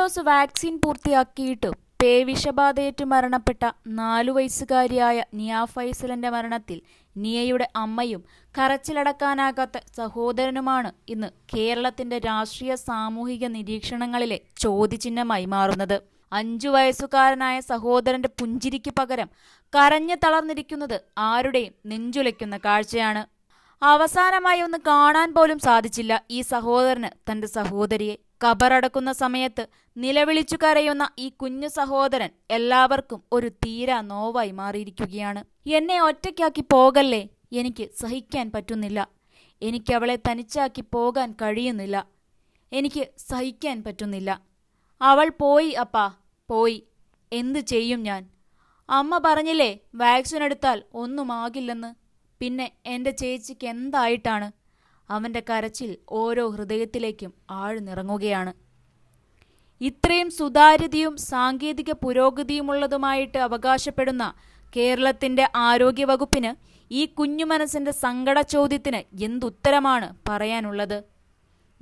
Dose vaccine പൂർത്തിയാക്കിയിട്ടും പേ വിഷബാധയേറ്റ് മരണപ്പെട്ട നാലു വയസ്സുകാരിയായ നിയ ഫൈസലിന്റെ മരണത്തിൽ നിയയുടെ അമ്മയും കരച്ചിലടക്കാനാകാത്ത സഹോദരനുമാണ് ഇന്ന് കേരളത്തിന്റെ രാഷ്ട്രീയ സാമൂഹിക നിരീക്ഷണങ്ങളിലെ ചോദ്യചിഹ്നമായി മാറുന്നത്. അഞ്ചു വയസ്സുകാരനായ സഹോദരന്റെ പുഞ്ചിരിക്ക് പകരം കരഞ്ഞു തളർന്നിരിക്കുന്നത് ആരുടെയും നെഞ്ചുലയ്ക്കുന്ന കാഴ്ചയാണ്. അവസാനമായി ഒന്ന് കാണാൻ പോലും സാധിച്ചില്ല ഈ സഹോദരന് തന്റെ സഹോദരിയെ. കബറടക്കുന്ന സമയത്ത് നിലവിളിച്ചു കരയുന്ന ഈ കുഞ്ഞു സഹോദരൻ എല്ലാവർക്കും ഒരു തീരാ നോവായി മാറിയിരിക്കുകയാണ്. എന്നെ ഒറ്റയ്ക്കാക്കി പോകല്ലേ? എനിക്ക് സഹിക്കാൻ പറ്റുന്നില്ല. എനിക്ക് അവളെ തനിച്ചാക്കി പോകാൻ കഴിയുന്നില്ല. എനിക്ക് സഹിക്കാൻ പറ്റുന്നില്ല. അവൾ പോയി അപ്പാ പോയി. എന്തു ചെയ്യും ഞാൻ? അമ്മ പറഞ്ഞില്ലേ വാക്സിൻ എടുത്താൽ ഒന്നുമാകില്ലെന്ന് പിന്നെ എന്റെ ചേച്ചിക്ക് എന്തായിട്ടാണ്? അവന്റെ കരച്ചിൽ ഓരോ ഹൃദയത്തിലേക്കും ആഴ്ന്നിറങ്ങുകയാണ്. ഇത്രയും സുതാര്യതയും സാങ്കേതിക പുരോഗതിയുമുള്ളതുമായിട്ട് അവകാശപ്പെടുന്ന കേരളത്തിന്റെ ആരോഗ്യവകുപ്പിന് ഈ കുഞ്ഞു മനസ്സിന്റെ സങ്കട ചോദ്യത്തിന് എന്തുത്തരമാണ് പറയാനുള്ളത്?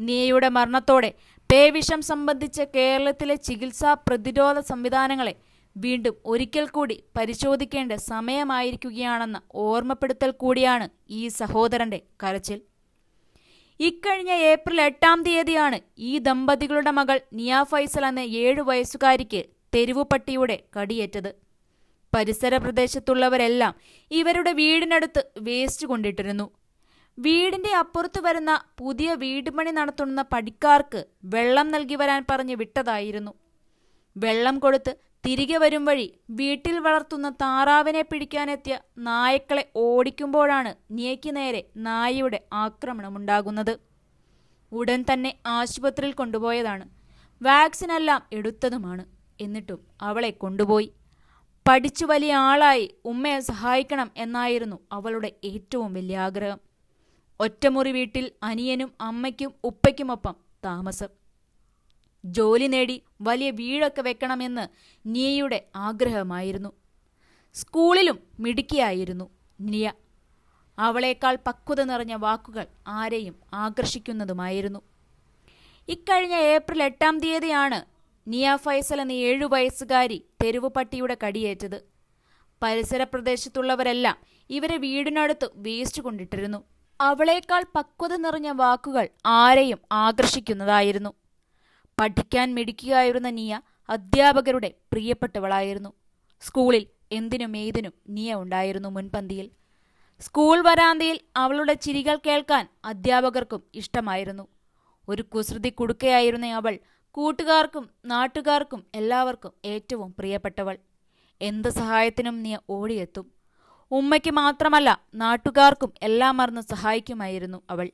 നീയുടെ മരണത്തോടെ പേവിഷം സംബന്ധിച്ച കേരളത്തിലെ ചികിത്സാ പ്രതിരോധ സംവിധാനങ്ങളെ വീണ്ടും ഒരിക്കൽ കൂടി പരിശോധിക്കേണ്ട സമയമായിരിക്കുകയാണെന്ന ഓർമ്മപ്പെടുത്തൽ കൂടിയാണ് ഈ സഹോദരന്റെ കരച്ചിൽ. ഇക്കഴിഞ്ഞ ഏപ്രിൽ എട്ടാം തീയതിയാണ് ഈ ദമ്പതികളുടെ മകൾ നിയ ഫൈസൽ എന്ന ഏഴു വയസ്സുകാരിക്ക് തെരുവുപട്ടിയുടെ കടിയേറ്റത്. പരിസര പ്രദേശത്തുള്ളവരെല്ലാം ഇവരുടെ വീടിനടുത്ത് വേസ്റ്റ് കൊണ്ടിട്ടിരുന്നു. വീടിന്റെ അപ്പുറത്ത് വരുന്ന പുതിയ വീട് പണി നടത്തുന്ന പടിക്കാർക്ക് വെള്ളം നൽകി വരാൻ പറഞ്ഞ് വിട്ടതായിരുന്നു. വെള്ളം കൊടുത്ത് തിരികെ വരും വഴി വീട്ടിൽ വളർത്തുന്ന താറാവിനെ പിടിക്കാനെത്തിയ നായ്ക്കളെ ഓടിക്കുമ്പോഴാണ് നിയയ്ക്ക് നേരെ നായയുടെ ആക്രമണമുണ്ടാകുന്നത്. ഉടൻ തന്നെ ആശുപത്രിയിൽ കൊണ്ടുപോയതാണ്. വാക്സിനെല്ലാം എടുത്തതുമാണ്. എന്നിട്ടും അവളെ കൊണ്ടുപോയി. പഠിച്ചു വലിയ ആളായി ഉമ്മയെ സഹായിക്കണം എന്നായിരുന്നു അവളുടെ ഏറ്റവും വലിയ ആഗ്രഹം. ഒറ്റമുറി വീട്ടിൽ അനിയനും അമ്മയ്ക്കും ഉപ്പയ്ക്കുമൊപ്പം താമസം. ജോലി നേടി വലിയ വീടൊക്കെ വെക്കണമെന്ന് നിയയുടെ ആഗ്രഹമായിരുന്നു. സ്കൂളിലും മിടുക്കിയായിരുന്നു നിയ. അവളേക്കാൾ പക്വത നിറഞ്ഞ വാക്കുകൾ ആരെയും ആകർഷിക്കുന്നതുമായിരുന്നു. ഇക്കഴിഞ്ഞ ഏപ്രിൽ എട്ടാം തീയതിയാണ് നിയ ഫൈസൽ എന്ന ഏഴു വയസ്സുകാരി തെരുവ് പട്ടിയുടെ കടിയേറ്റത്. പരിസര പ്രദേശത്തുള്ളവരെല്ലാം ഇവരെ വീടിനടുത്ത് വേസ്റ്റ് കൊണ്ടിട്ടിരുന്നു. അവളേക്കാൾ പക്വത നിറഞ്ഞ വാക്കുകൾ ആരെയും ആകർഷിക്കുന്നതായിരുന്നു. പഠിക്കാൻ മിടിക്കുകയായിരുന്ന നിയ അധ്യാപകരുടെ പ്രിയപ്പെട്ടവളായിരുന്നു. സ്കൂളിൽ എന്തിനും ഏതിനും നിയ ഉണ്ടായിരുന്നു മുൻപന്തിയിൽ. സ്കൂൾ വരാന്തയിൽ അവളുടെ ചിരികൾ കേൾക്കാൻ അധ്യാപകർക്കും ഇഷ്ടമായിരുന്നു. ഒരു കുസൃതി കുടുക്കയായിരുന്ന അവൾ കൂട്ടുകാർക്കും നാട്ടുകാർക്കും എല്ലാവർക്കും ഏറ്റവും പ്രിയപ്പെട്ടവൾ. എന്ത് സഹായത്തിനും നീ ഓടിയെത്തും. ഉമ്മയ്ക്ക് മാത്രമല്ല നാട്ടുകാർക്കും എല്ലാം മറന്ന് സഹായിക്കുമായിരുന്നു അവൾ.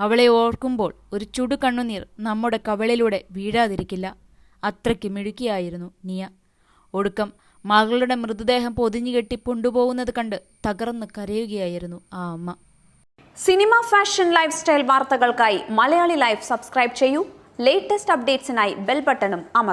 അവളെ ഓർക്കുമ്പോൾ ഒരു ചുടു കണ്ണുനീർ നമ്മുടെ കവളിലൂടെ വീഴാതിരിക്കില്ല. അത്രയ്ക്ക് മിഴുക്കിയായിരുന്നു നിയ. ഒടുക്കം മകളുടെ മൃതദേഹം പൊതിഞ്ഞുകെട്ടി കൊണ്ടുപോകുന്നത് കണ്ട് തകർന്ന് കരയുകയായിരുന്നു ആ അമ്മ. സിനിമ ഫാഷൻ ലൈഫ് സ്റ്റൈൽ വാർത്തകൾക്കായി മലയാളി ലൈഫ് സബ്സ്ക്രൈബ് ചെയ്യൂ. ലേറ്റസ്റ്റ് അപ്ഡേറ്റ്സിനായി ബെൽ ബട്ടണും അമർ